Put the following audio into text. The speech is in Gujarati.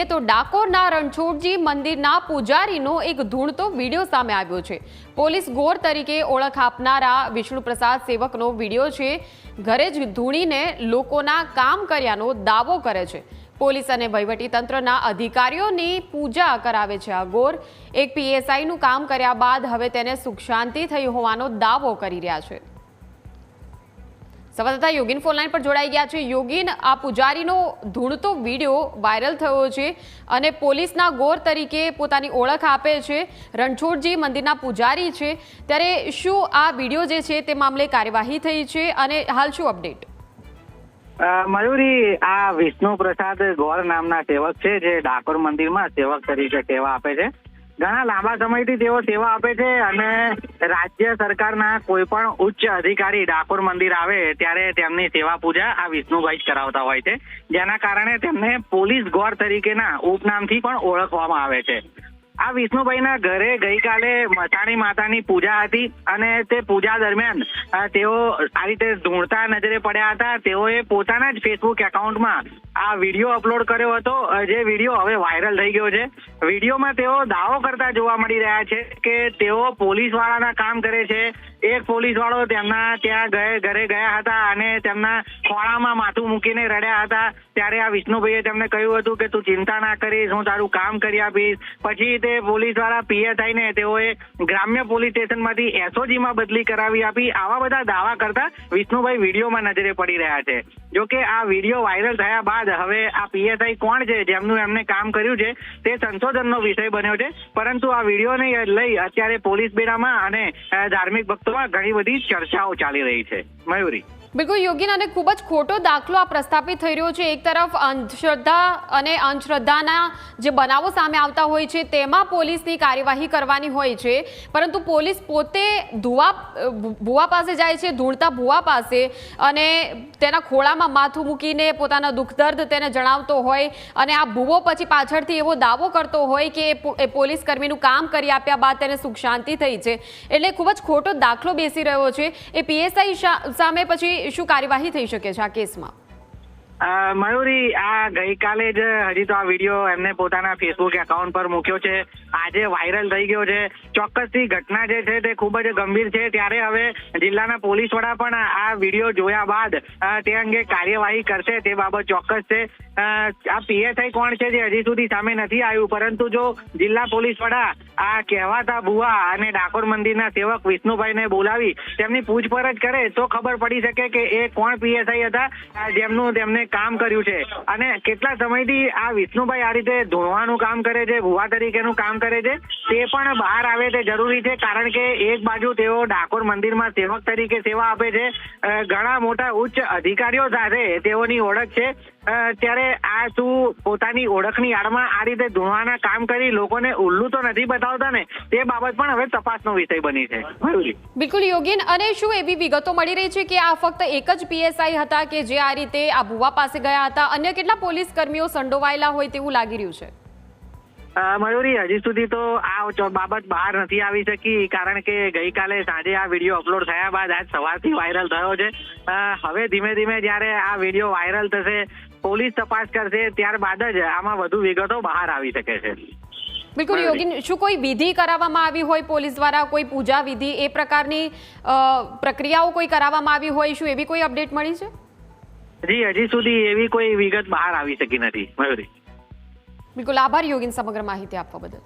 જોઈએ તો ડાકોરના રણછોડજી મંદિરના પૂજારીનો એક ધૂણતો વીડિયો સામે આવ્યો છે. પોલીસ ગોર તરીકે ઓળખ આપનારા વિષ્ણુ પ્રસાદ સેવકનો વીડિયો છે. ઘરે જ ધૂણીને લોકોના કામ કર્યાનો દાવો કરે છે. પોલીસ અને વહીવટીતંત્રના અધિકારીઓની પૂજા કરાવે છે આ ગોર. એક પીએસઆઈનું કામ કર્યા બાદ હવે તેને સુખ શાંતિ થઈ હોવાનો દાવો કરી રહ્યા છે. સંવાદદાતા યોગીન ફોનલાઈન પર જોડાઈ ગયા છે. યોગીન, આ પૂજારીનો ધૂણતો વીડિયો વાયરલ થયો છે અને પોલીસના ગોર તરીકે પોતાની ઓળખ આપે છે. રણછોડજી મંદિરના પૂજારી છે. ત્યારે શું આ વીડિયો જે છે તે મામલે કાર્યવાહી થઈ છે અને હાલ શું અપડેટ? મયુરી, આ વિષ્ણુ પ્રસાદ ગોર નામના સેવક છે, જે ડાકોર મંદિરમાં સેવક તરીકે સેવા આપે છે. ઘણા લાંબા સમયથી તેઓ સેવા આપે છે અને રાજ્ય સરકારના કોઈ પણ ઉચ્ચ અધિકારી ડાકોર મંદિર આવે ત્યારે તેમની સેવા પૂજા આ વિષ્ણુભાઈ જ કરાવતા હોય છે. જેના કારણે તેમને પોલીસ ગોર તરીકેના ઉપનામથી પણ ઓળખવામાં આવે છે. આ વિષ્ણુભાઈના ઘરે ગઈકાલે મસાણી માતાની પૂજા હતી અને તે પૂજા દરમિયાન તેઓ આ રીતે ઢૂંઢતા નજરે પડ્યા હતા. તેઓએ પોતાના જ ફેસબુક એકાઉન્ટમાં આ વીડિયો અપલોડ કર્યો હતો જે વીડિયો હવે વાયરલ થઈ ગયો છે. વિડીયોમાં તેઓ દાવો કરતા જોવા મળી રહ્યા છે કે તેઓ પોલીસ વાળાના કામ કરે છે. એક પોલીસ વાળો તેમના ત્યાં ઘરે ગયા હતા અને તેમના ખોળામાં માથું મૂકીને રડ્યા હતા. ત્યારે આ વિષ્ણુભાઈએ તેમને કહ્યું હતું કે, તું ચિંતા ના કરીશ, હું તારું કામ કરી આપીશ. પછી તે પોલીસવાળા પીએસઆઈ ને તેઓએ ગ્રામ્ય પોલીસ સ્ટેશનમાંથી એસઓજી માં બદલી કરાવી આપી. આવા બધા દાવા કરતા વિષ્ણુભાઈ વિડીયોમાં નજરે પડી રહ્યા છે. જોકે આ વીડિયો વાયરલ થયા બાદ હવે આ પીએસઆઈ કોણ છે, જેમનું એમને કામ કર્યું છે, તે સંશોધનનો વિષય બન્યો છે. પરંતુ આ વિડીયોને લઈ અત્યારે પોલીસ બેડામાં અને ધાર્મિક ભક્તોમાં ઘણી બધી ચર્ચાઓ ચાલી રહી છે. મયુરી. બિલકુલ, યોગીન, અને ખૂબ જ ખોટો દાખલો આ પ્રસ્થાપિત થઈ રહ્યો છે. એક તરફ અંધશ્રદ્ધા અને અંધશ્રદ્ધાના જે બનાવો સામે આવતા હોય છે, તેમાં પોલીસની કાર્યવાહી કરવાની હોય છે. પરંતુ પોલીસ પોતે ધુવા, ભુવા પાસે જાય છે, ધૂળતા ભુવા પાસે, અને તેના ખોળામાં માથું મૂકીને પોતાના દુઃખદર્દ તેને જણાવતો હોય, અને આ ભુવો પછી પાછળથી એવો દાવો કરતો હોય કે એ પોલીસ કર્મીનું કામ કરી આપ્યા બાદ તેને સુખ શાંતિ થઈ છે. એટલે ખૂબ જ ખોટો દાખલો બેસી રહ્યો છે. એ પીએસઆઈ સામે પછી શું કાર્યવાહી થઈ શકે છે આ કેસમાં? મયુરી, આ ગઈકાલે જ હજી તો આ વીડિયો એમને પોતાના ફેસબુક એકાઉન્ટ પર મૂક્યો છે. આજે વાયરલ થઈ ગયો છે. ચોક્કસથી ઘટના જે છે તે ખૂબ જ ગંભીર છે. ત્યારે હવે જિલ્લાના પોલીસ વડા પણ આ વીડિયો જોયા બાદ તે અંગે કાર્યવાહી કરશે તે બાબત ચોક્કસ છે. આ પીએસઆઈ કોણ છે જે હજી સુધી સામે નથી આવ્યું? પરંતુ જો જિલ્લા પોલીસ વડા આ કહેવાતા બુવા અને ડાકોર મંદિરના સેવક વિષ્ણુભાઈને બોલાવી. તેમની પૂછપરછ કરે તો ખબર પડી શકે કે એ કોણ પીએસઆઈ હતા જેમનું તેમને કામ કર્યું છે. અને કેટલા સમયથી આ વિષ્ણુભાઈ આ રીતે ધોવાનું કામ કરે છે ભુવા તરીકેનું કામ કરે છે, તે પણ બહાર આવે તે જરૂરી છે, કારણ કે એક બાજુ તેઓ ડાકોર મંદિરમાં સેવક તરીકે સેવા આપે છે. ઘણા મોટા ઉચ્ચ અધિકારીઓ સાથે તેઓની ઓળખ છે. ત્યારે આ શું પોતાની ઓળખની આડમાં આ રીતે ધોવાના કામ કરી લોકોને ઉલ્લુ તો નથી બતાવતા ને તે બાબત પણ હવે તપાસનો વિષય બની છે. બિલકુલ યોગીન અને શું એવી વિગતો મળી રહી છે કે આ ફક્ત એક જ પીએસઆઈ હતા કે જે આ રીતે આ ભુવા પાસે ગયા હતા? અન્ય કેટલા પોલીસ કર્મીઓ સંડોવાયેલા હોય તેવું લાગી રહ્યું છે? મયુરી હજી સુધી તો આ બાબત બહાર નથી આવી શકી કારણ કે ગઈકાલે સાંજે આ વીડિયો અપલોડ થયા બાદ આજ સવારથી વાયરલ થયો છે. હવે ધીમે ધીમે જ્યારે આ વીડિયો વાયરલ થશે પોલીસ તપાસ કરશે ત્યારબાદ જ આમાં વધુ વિગતો બહાર આવી શકે છે. બિલકુલ. યોગીન શું કોઈ વિધિ કરાવવામાં આવી હોય પોલીસ દ્વારા? કોઈ પૂજા વિધિ એ પ્રકારની પ્રક્રિયાઓ કોઈ કરાવવામાં આવી હોય? શું એવી કોઈ અપડેટ મળી છે? હજી હજી સુધી એવી કોઈ વિગત બહાર આવી શકી નથી મયુરી. બિલકુલ આભાર યોગીન સમગ્ર માહિતી આપવા બદલ.